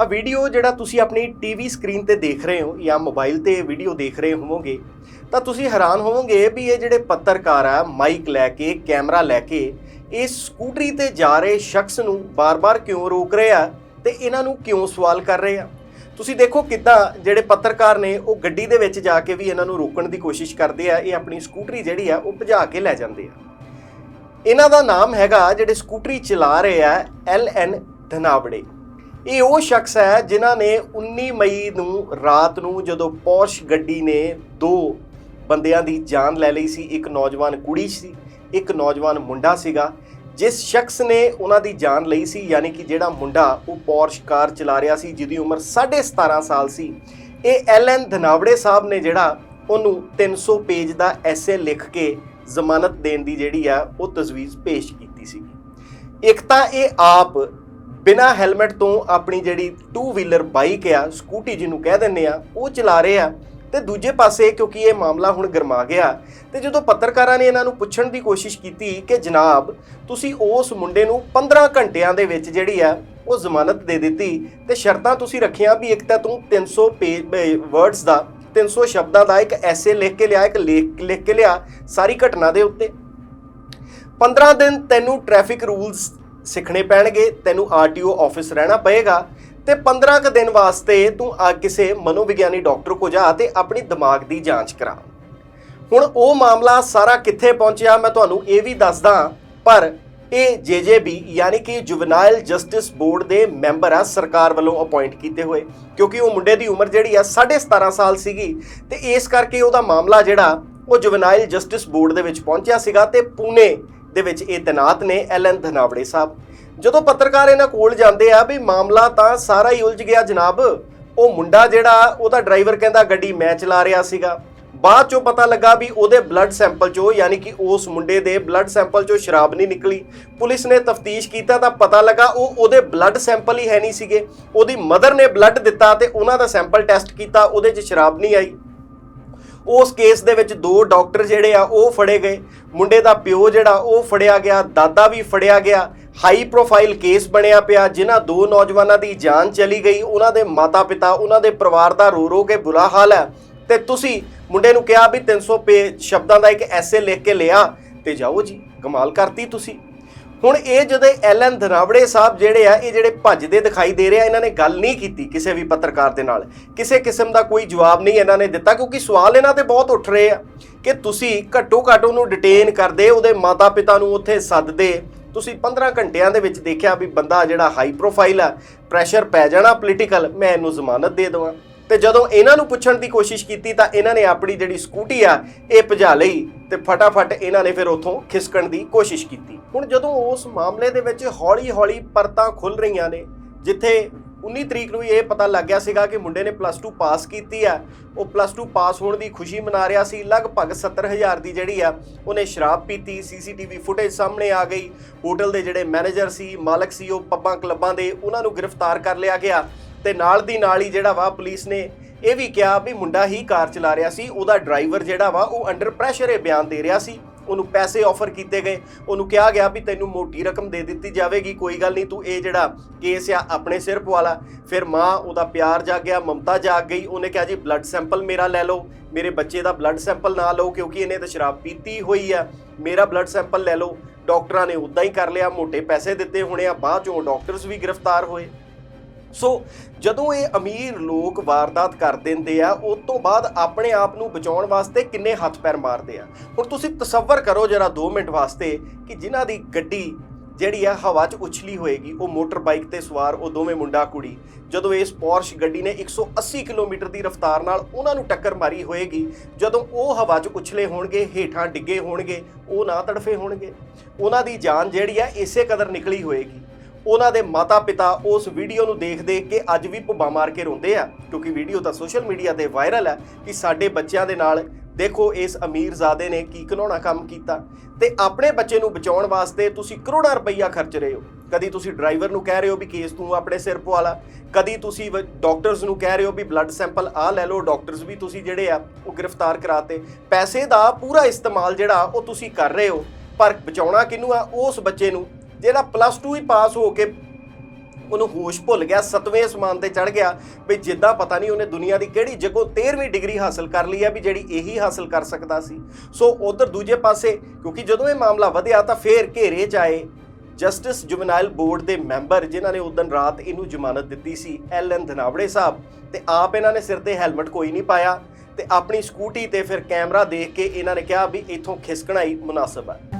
ਆ ਵੀਡੀਓ ਜਿਹੜਾ ਤੁਸੀਂ ਆਪਣੀ ਟੀਵੀ ਸਕਰੀਨ ਤੇ ਦੇਖ ਰਹੇ ਹੋ ਜਾਂ ਮੋਬਾਈਲ ਤੇ ਵੀਡੀਓ ਦੇਖ ਰਹੇ ਹੋਵੋਗੇ, ਤਾਂ ਤੁਸੀਂ ਹੈਰਾਨ ਹੋਵੋਗੇ ਵੀ ਇਹ ਜਿਹੜੇ ਪੱਤਰਕਾਰ ਆ, ਮਾਈਕ ਲੈ ਕੇ, ਕੈਮਰਾ ਲੈ ਕੇ ਇਸ ਸਕੂਟਰੀ ਤੇ ਜਾ ਰਹੇ ਸ਼ਖਸ ਨੂੰ ਬਾਰ-ਬਾਰ ਕਿਉਂ ਰੋਕ ਰਹੇ ਆ ਤੇ ਇਹਨਾਂ ਨੂੰ ਕਿਉਂ ਸਵਾਲ ਕਰ ਰਹੇ ਆ? ਤੁਸੀਂ ਦੇਖੋ ਕਿੱਦਾਂ ਜਿਹੜੇ ਪੱਤਰਕਾਰ ਨੇ ਉਹ ਗੱਡੀ ਦੇ ਵਿੱਚ ਜਾ ਕੇ ਵੀ ਇਹਨਾਂ ਨੂੰ ਰੋਕਣ ਦੀ ਕੋਸ਼ਿਸ਼ ਕਰਦੇ ਆ, ਇਹ ਆਪਣੀ ਸਕੂਟਰੀ ਜਿਹੜੀ ਆ ਉਹ ਭਜਾ ਕੇ ਲੈ ਜਾਂਦੇ ਆ। ਇਹਨਾਂ ਦਾ ਨਾਮ ਹੈਗਾ ਜਿਹੜੇ ਸਕੂਟਰੀ ਚਲਾ ਰਹੇ ਆ, ਐਲ ਐਨ ਧਨਾਵੜੇ। ਇਹ ਉਹ ਸ਼ਖਸ ਹੈ ਜਿਨ੍ਹਾਂ ਨੇ 19 ਮਈ ਨੂੰ ਰਾਤ ਨੂੰ ਜਦੋਂ ਪੌਸ਼ ਗੱਡੀ ਨੇ ਦੋ ਬੰਦਿਆਂ ਦੀ ਜਾਨ ਲੈ ਲਈ ਸੀ, ਇੱਕ ਨੌਜਵਾਨ ਕੁੜੀ ਸੀ, ਇੱਕ ਨੌਜਵਾਨ ਮੁੰਡਾ ਸੀਗਾ, ਜਿਸ ਸ਼ਖਸ ਨੇ ਉਹਨਾਂ ਦੀ ਜਾਨ ਲਈ ਸੀ, ਯਾਨੀ ਕਿ ਜਿਹੜਾ ਮੁੰਡਾ ਉਹ ਪੌਰਸ਼ ਕਾਰ ਚਲਾ ਰਿਹਾ ਸੀ, ਜਿਹਦੀ ਉਮਰ 17.5 ਸਾਲ ਸੀ। ਇਹ ਐਲ ਐਨ ਧਨਾਵੜੇ ਸਾਹਿਬ ਨੇ ਜਿਹੜਾ ਉਹਨੂੰ 300 ਪੇਜ ਦਾ ਐਸੇ ਲਿਖ ਕੇ ਜ਼ਮਾਨਤ ਦੇਣ ਦੀ ਜਿਹੜੀ ਆ, ਉਹ ਤਜਵੀਜ਼ ਪੇਸ਼ ਕੀਤੀ ਸੀ ਇੱਕ ਤਾਂ ਇਹ ਆਪ ਬਿਨਾ ਹੈਲਮਟ ਤੋਂ ਆਪਣੀ ਜਿਹੜੀ 2 ਵੀਲਰ ਬਾਈਕ ਆ ਸਕੂਟੀ ਜਿਹਨੂੰ ਕਹਿ ਦਿੰਨੇ ਆ, ਉਹ ਚਲਾ ਰਹੇ ਆ। ਤੇ ਦੂਜੇ ਪਾਸੇ ਕਿਉਂਕਿ ਇਹ ਮਾਮਲਾ ਹੁਣ ਗਰਮਾ ਗਿਆ, ਤੇ ਜਦੋਂ ਪੱਤਰਕਾਰਾਂ ਨੇ ਇਹਨਾਂ ਨੂੰ ਪੁੱਛਣ ਦੀ ਕੋਸ਼ਿਸ਼ ਕੀਤੀ ਕਿ ਜਨਾਬ, ਤੁਸੀਂ ਉਸ ਮੁੰਡੇ ਨੂੰ 15 ਘੰਟਿਆਂ ਦੇ ਵਿੱਚ ਜਿਹੜੀ ਆ, ਉਹ ਜ਼ਮਾਨਤ ਦੇ ਦਿੱਤੀ, ਤੇ ਸ਼ਰਤਾਂ ਤੁਸੀਂ ਰੱਖੀਆਂ ਵੀ ਇੱਕ ਤਾਂ ਤੂੰ 300 ਪੇਜ ਵਰਡਸ ਦਾ 300 ਸ਼ਬਦਾਂ ਦਾ ਇੱਕ ਐਸੇ ਲਿਖ ਕੇ ਲਿਆ, ਇੱਕ ਲੇਖ, ਲਿਖ ਕੇ ਲਿਆ ਸਾਰੀ ਘਟਨਾ ਦੇ ਉੱਤੇ। 15 ਦਿਨ ਤੈਨੂੰ ਟ੍ਰੈਫਿਕ ਰੂਲਸ ਸਿੱਖਣੇ ਪੈਣਗੇ, ਤੈਨੂੰ ਆਰਟੀਓ ਆਫਿਸ ਰਹਿਣਾ ਪਏਗਾ ਤੇ 15 ਕ ਦਿਨ ਵਾਸਤੇ ਤੂੰ ਆ ਕਿਸੇ ਮਨੋਵਿਗਿਆਨੀ ਡਾਕਟਰ ਕੋ ਜਾ ਤੇ ਆਪਣੀ ਦਿਮਾਗ ਦੀ ਜਾਂਚ ਕਰਾ। ਹੁਣ ਉਹ ਮਾਮਲਾ ਸਾਰਾ ਕਿੱਥੇ ਪਹੁੰਚਿਆ ਮੈਂ ਤੁਹਾਨੂੰ ਇਹ ਵੀ ਦੱਸਦਾ, ਪਰ ਇਹ ਜੇਜੇਬੀ ਯਾਨੀ ਕਿ ਜੁਵਨਾਈਲ ਜਸਟਿਸ ਬੋਰਡ ਦੇ ਮੈਂਬਰ ਆ, ਸਰਕਾਰ ਵੱਲੋਂ ਅਪਾਇੰਟ ਕੀਤੇ ਹੋਏ, ਕਿਉਂਕਿ ਉਹ ਮੁੰਡੇ ਦੀ ਉਮਰ ਜਿਹੜੀ ਆ 17.5 ਸਾਲ ਸੀਗੀ ਤੇ ਇਸ ਕਰਕੇ ਉਹਦਾ ਮਾਮਲਾ ਜਿਹੜਾ ਉਹ ਜੁਵਨਾਈਲ ਜਸਟਿਸ ਬੋਰਡ ਦੇ ਵਿੱਚ ਪਹੁੰਚਿਆ ਸੀਗਾ ਤੇ ਪੂਨੇ ਦੇ ਵਿੱਚ ਇਹ ਤੈਨਾਤ ਨੇ ਐਲਨ ਧਨਾਵੜੇ ਸਾਹਿਬ। ਜਦੋਂ ਪੱਤਰਕਾਰ ਇਹਨਾਂ ਕੋਲ ਜਾਂਦੇ ਆ ਵੀ ਮਾਮਲਾ ਤਾਂ ਸਾਰਾ ਹੀ ਉਲਝ ਗਿਆ ਜਨਾਬ, ਉਹ ਮੁੰਡਾ ਜਿਹੜਾ, ਉਹਦਾ ਡਰਾਈਵਰ ਕਹਿੰਦਾ ਗੱਡੀ ਮੈਂ ਚਲਾ ਰਿਹਾ ਸੀਗਾ। ਬਾਅਦ ਚੋਂ ਪਤਾ ਲੱਗਾ ਵੀ ਉਹਦੇ ਬਲੱਡ ਸੈਂਪਲ ਚੋਂ, ਯਾਨੀ ਕਿ ਉਸ ਮੁੰਡੇ ਦੇ ਬਲੱਡ ਸੈਂਪਲ ਚੋਂ ਸ਼ਰਾਬ ਨਹੀਂ ਨਿਕਲੀ। ਪੁਲਿਸ ਨੇ ਤਫਤੀਸ਼ ਕੀਤਾ ਤਾਂ ਪਤਾ ਲੱਗਾ ਉਹ ਉਹਦੇ ਬਲੱਡ ਸੈਂਪਲ ਹੀ ਹੈ ਨਹੀਂ ਸੀਗੇ। ਉਹਦੀ ਮਦਰ ਨੇ ਬਲੱਡ ਦਿੱਤਾ ਤੇ ਉਹਨਾਂ ਦਾ ਸੈਂਪਲ ਟੈਸਟ ਕੀਤਾ, ਉਹਦੇ 'ਚ ਸ਼ਰਾਬ ਨਹੀਂ ਆਈ। ਉਸ ਕੇਸ ਦੇ ਵਿੱਚ ਦੋ ਡਾਕਟਰ ਜਿਹੜੇ ਆ, ਉਹ ਫੜੇ ਗਏ। ਮੁੰਡੇ ਦਾ ਪਿਓ ਜਿਹੜਾ, ਉਹ ਫੜਿਆ ਗਿਆ, ਦਾਦਾ ਵੀ ਫੜਿਆ ਗਿਆ। ਹਾਈ ਪ੍ਰੋਫਾਈਲ ਕੇਸ ਬਣਿਆ ਪਿਆ, ਜਿਨ੍ਹਾਂ ਦੋ ਨੌਜਵਾਨਾਂ ਦੀ ਜਾਨ ਚਲੀ ਗਈ। ਉਹਨਾਂ ਦੇ ਮਾਤਾ-ਪਿਤਾ, ਉਹਨਾਂ ਦੇ ਪਰਿਵਾਰ ਦਾ ਰੋ ਰੋ ਕੇ ਬੁਰਾ ਹਾਲ ਹੈ। ਤੇ ਤੁਸੀਂ ਮੁੰਡੇ ਨੂੰ ਕਿਹਾ ਵੀ 300 ਪੇ ਸ਼ਬਦਾਂ ਦਾ ਇੱਕ ਐਸੇ ਲਿਖ ਕੇ ਲਿਆ, ਤੇ ਜਾਓ ਜੀ, ਕਮਾਲ ਕਰਤੀ ਤੁਸੀਂ। ਹੁਣ ਇਹ ਜਦੋਂ ਐਲਨ ਧਨਾਵੜੇ ਸਾਹਿਬ ਜਿਹੜੇ ਆ, ਇਹ ਜਿਹੜੇ ਭੱਜਦੇ ਦਿਖਾਈ ਦੇ ਰਿਹਾ ਇਹਨਾਂ ਨੇ ਗੱਲ ਨਹੀਂ ਕੀਤੀ ਕਿਸੇ ਵੀ ਪੱਤਰਕਾਰ ਦੇ ਨਾਲ। ਕਿਸੇ ਕਿਸਮ ਦਾ ਕੋਈ ਜਵਾਬ ਨਹੀਂ ਇਹਨਾਂ ਨੇ ਦਿੱਤਾ, ਕਿਉਂਕਿ ਸਵਾਲ ਇਹਨਾਂ ਤੇ ਬਹੁਤ ਉੱਠ ਰਹੇ ਆ ਕਿ ਤੁਸੀਂ ਘੱਟੋ ਘੱਟ ਉਹਨੂੰ ਡਿਟੇਨ ਕਰਦੇ, ਉਹਦੇ ਮਾਤਾ-ਪਿਤਾ ਨੂੰ ਉੱਥੇ ਸੱਦਦੇ। ਤੁਸੀਂ 15 ਘੰਟਿਆਂ ਦੇ ਵਿੱਚ ਦੇਖਿਆ ਵੀ ਬੰਦਾ ਜਿਹੜਾ ਹਾਈ ਪ੍ਰੋਫਾਈਲ ਆ ਪ੍ਰੈਸ਼ਰ ਪੈ ਜਾਣਾ ਪੋਲੀਟੀਕਲ ਮੈਂ ਇਹਨੂੰ ਜ਼ਮਾਨਤ ਦੇ ਦਵਾਂ। ਤੇ ਜਦੋਂ ਇਹਨਾਂ ਨੂੰ ਪੁੱਛਣ ਦੀ ਕੋਸ਼ਿਸ਼ ਕੀਤੀ ਤਾਂ ਇਹਨਾਂ ਨੇ ਆਪਣੀ ਜਿਹੜੀ ਸਕੂਟੀ ਆ, ਇਹ ਭਜਾ ਲਈ ਤੇ ਫਟਾਫਟ ਇਹਨਾਂ ਨੇ ਫਿਰ ਉੱਥੋਂ ਖਿਸਕਣ ਦੀ ਕੋਸ਼ਿਸ਼ ਕੀਤੀ। ਹੁਣ ਜਦੋਂ ਉਸ ਮਾਮਲੇ ਦੇ ਵਿੱਚ ਹੌਲੀ-ਹੌਲੀ ਪਰਤਾਂ ਖੁੱਲ ਰਹੀਆਂ ਨੇ, ਜਿੱਥੇ 19 ਤਰੀਕ ਨੂੰ ਇਹ ਪਤਾ ਲੱਗ ਗਿਆ ਸੀਗਾ ਕਿ ਮੁੰਡੇ ਨੇ ਪਲੱਸ 2 ਪਾਸ ਕੀਤੀ ਆ, ਉਹ ਪਲੱਸ 2 ਪਾਸ ਹੋਣ ਦੀ ਖੁਸ਼ੀ ਮਨਾ ਰਿਹਾ ਸੀ। ਲਗਭਗ 70000 ਦੀ ਜਿਹੜੀ ਆ, ਉਹਨੇ ਸ਼ਰਾਬ ਪੀਤੀ, ਸੀਸੀਟੀਵੀ ਫੁਟੇਜ ਸਾਹਮਣੇ ਆ ਗਈ। ਹੋਟਲ ਦੇ ਜਿਹੜੇ ਮੈਨੇਜਰ ਸੀ, ਮਾਲਕ ਸੀ, ਉਹ ਪੱਬਾਂ ਕਲੱਬਾਂ ਦੇ, ਉਹਨਾਂ ਨੂੰ ਗ੍ਰਿਫਤਾਰ ਕਰ ਲਿਆ ਗਿਆ। ਤੇ ਨਾਲ ਦੀ ਨਾਲ ਹੀ ਜਿਹੜਾ ਵਾ ਪੁਲਿਸ ਨੇ ਇਹ ਵੀ ਕਿਹਾ ਵੀ ਮੁੰਡਾ ਹੀ ਕਾਰ ਚਲਾ ਰਿਹਾ ਸੀ, ਉਹਦਾ ਡਰਾਈਵਰ ਜਿਹੜਾ ਵਾ ਉਹ ਅੰਡਰ ਪ੍ਰੈਸ਼ਰ ਇਹ ਬਿਆਨ ਦੇ ਰਿਹਾ ਸੀ, ਉਹਨੂੰ ਪੈਸੇ ਆਫਰ ਕੀਤੇ ਗਏ, ਉਹਨੂੰ ਕਿਹਾ ਗਿਆ ਵੀ ਤੈਨੂੰ ਮੋਟੀ ਰਕਮ ਦੇ ਦਿੱਤੀ ਜਾਵੇਗੀ, ਕੋਈ ਗੱਲ ਨਹੀਂ ਤੂੰ ਇਹ ਜਿਹੜਾ ਕੇਸ ਆ ਆਪਣੇ ਸਿਰ ਪਵਾਲਾ। ਫਿਰ ਮਾਂ ਉਹਦਾ ਪਿਆਰ ਜਾਗ ਗਿਆ, ਮਮਤਾ ਜਾਗ ਗਈ, ਉਹਨੇ ਕਿਹਾ ਜੀ ਬਲੱਡ ਸੈਂਪਲ ਮੇਰਾ ਲੈ ਲਓ, ਮੇਰੇ ਬੱਚੇ ਦਾ ਬਲੱਡ ਸੈਂਪਲ ਨਾ ਲਓ ਕਿਉਂਕਿ ਇਹਨੇ ਤਾਂ ਸ਼ਰਾਬ ਪੀਤੀ ਹੋਈ ਆ, ਮੇਰਾ ਬਲੱਡ ਸੈਂਪਲ ਲੈ ਲਓ। ਡਾਕਟਰਾਂ ਨੇ ਉਦਾਂ ਹੀ ਕਰ ਲਿਆ, ਮੋਟੇ ਪੈਸੇ ਦਿੱਤੇ ਹੋਣੇ ਆ, ਬਾਅਦ ਚੋਂ ਡਾਕਟਰਸ ਵੀ ਗ੍ਰਿਫਤਾਰ ਹੋਏ। ਸੋ ਜਦੋਂ ਇਹ ਅਮੀਰ ਲੋਕ ਵਾਰਦਾਤ ਕਰ ਦਿੰਦੇ ਆ, ਉਸ ਤੋਂ ਬਾਅਦ ਆਪਣੇ ਆਪ ਨੂੰ ਬਚਾਉਣ ਵਾਸਤੇ ਕਿੰਨੇ ਹੱਥ ਪੈਰ ਮਾਰਦੇ ਆ? ਹੁਣ ਤੁਸੀਂ ਤਸੱਵਰ ਕਰੋ ਜਰਾ 2 ਮਿੰਟ ਵਾਸਤੇ ਕਿ ਜਿਨ੍ਹਾਂ ਦੀ ਗੱਡੀ ਜਿਹੜੀ ਆ ਹਵਾ 'ਚ ਉਛਲੀ ਹੋਏਗੀ, ਉਹ ਮੋਟਰ ਬਾਈਕ ਤੇ ਸਵਾਰ, ਉਹ ਦੋਵੇਂ ਮੁੰਡਾ ਕੁੜੀ, ਜਦੋਂ ਇਸ ਪੋਰਸ਼ ਗੱਡੀ ਨੇ 180 ਕਿਲੋਮੀਟਰ ਦੀ ਰਫ਼ਤਾਰ ਨਾਲ ਉਹਨਾਂ ਨੂੰ ਟੱਕਰ ਮਾਰੀ ਹੋਏਗੀ, ਜਦੋਂ ਉਹ ਹਵਾ 'ਚ ਉਛਲੇ ਹੋਣਗੇ, ਹੇਠਾਂ ਡਿੱਗੇ ਹੋਣਗੇ, ਉਹ ਨਾ ਤੜਫੇ ਹੋਣਗੇ। ਉਹਨਾਂ ਦੀ ਜਾਨ ਜਿਹੜੀ ਆ ਇਸੇ ਕਦਰ ਨਿਕਲੀ ਹੋਏਗੀ। ਉਹਨਾਂ ਦੇ ਮਾਤਾ-ਪਿਤਾ ਉਸ ਵੀਡੀਓ ਨੂੰ ਦੇਖਦੇ ਕਿ ਅੱਜ ਵੀ ਭੁੱਬਾ ਮਾਰ ਕੇ ਰੋਂਦੇ ਆ, ਕਿਉਂਕਿ ਵੀਡੀਓ ਤਾਂ ਸੋਸ਼ਲ ਮੀਡੀਆ ਤੇ ਵਾਇਰਲ ਹੈ ਕਿ ਸਾਡੇ ਬੱਚਿਆਂ ਦੇ ਨਾਲ, ਦੇਖੋ ਇਸ ਅਮੀਰਜ਼ਾਦੇ ਨੇ ਕੀ ਘਿਨੌਣਾ ਕੰਮ ਕੀਤਾ। ਤੇ ਆਪਣੇ ਬੱਚੇ ਨੂੰ ਬਚਾਉਣ ਵਾਸਤੇ ਤੁਸੀਂ ਕਰੋੜਾਂ ਰੁਪਈਆ ਖਰਚ ਰਹੇ ਹੋ। ਕਦੀ ਤੁਸੀਂ ਡਰਾਈਵਰ ਨੂੰ ਕਹਿ ਰਹੇ ਹੋ ਵੀ ਕੇਸ ਤੂੰ ਆਪਣੇ ਸਿਰ ਪਵਾਲਾ ਕਦੀ ਤੁਸੀਂ ਡਾਕਟਰਸ ਨੂੰ ਕਹਿ ਰਹੇ ਹੋ ਵੀ ਬਲੱਡ ਸੈਂਪਲ ਆ ਲੈ ਲਓ, ਡਾਕਟਰਸ ਵੀ ਤੁਸੀਂ ਜਿਹੜੇ ਆ, ਉਹ ਗ੍ਰਿਫਤਾਰ ਕਰਾਤੇ। ਪੈਸੇ ਦਾ ਪੂਰਾ ਇਸਤੇਮਾਲ ਜਿਹੜਾ ਉਹ ਤੁਸੀਂ ਕਰ ਰਹੇ ਹੋ, ਪਰ ਬਚਾਉਣਾ ਕਿਹਨੂੰ ਆ? ਉਸ ਬੱਚੇ ਨੂੰ ਜਿਹੜਾ ਪਲੱਸ 2 ਹੀ ਪਾਸ ਹੋ ਕੇ ਉਹਨੂੰ ਹੋਸ਼ ਭੁੱਲ ਗਿਆ, ਸਤਵੇਂ ਅਸਮਾਨ ਤੇ ਚੜ ਗਿਆ ਵੀ ਜਿੱਦਾਂ ਪਤਾ ਨਹੀਂ ਉਹਨੇ ਦੁਨੀਆ ਦੀ ਕਿਹੜੀ ਜਗ੍ਹਾ 13ਵੀਂ ਡਿਗਰੀ ਹਾਸਲ ਕਰ ਲਈ ਹੈ ਵੀ ਜਿਹੜੀ ਇਹੀ ਹਾਸਲ ਕਰ ਸਕਦਾ ਸੀ। ਸੋ ਉਧਰ ਦੂਜੇ ਪਾਸੇ, ਕਿਉਂਕਿ ਜਦੋਂ ਇਹ ਮਾਮਲਾ ਵਧਿਆ ਤਾਂ ਫੇਰ ਘੇਰੇ ਚ ਆਏ ਜਸਟਿਸ ਜੁਵਨਾਈਲ ਬੋਰਡ ਦੇ ਮੈਂਬਰ, ਜਿਨ੍ਹਾਂ ਨੇ ਉਦੋਂ ਰਾਤ ਇਹਨੂੰ ਜ਼ਮਾਨਤ ਦਿੱਤੀ ਸੀ ਐਲ ਐਨ ਧਨਾਵੜੇ ਸਾਹਿਬ। ਤੇ ਆਪ ਇਹਨਾਂ ਨੇ ਸਿਰ ਤੇ ਹੈਲਮਟ ਕੋਈ ਨਹੀਂ ਪਾਇਆ ਤੇ ਆਪਣੀ ਸਕੂਟੀ ਤੇ ਫਿਰ ਕੈਮਰਾ ਦੇਖ ਕੇ ਇਹਨਾਂ ਨੇ ਕਿਹਾ ਵੀ ਇੱਥੋਂ ਖਿਸਕਣਾ ਹੀ ਮੁਨਾਸਬ ਹੈ।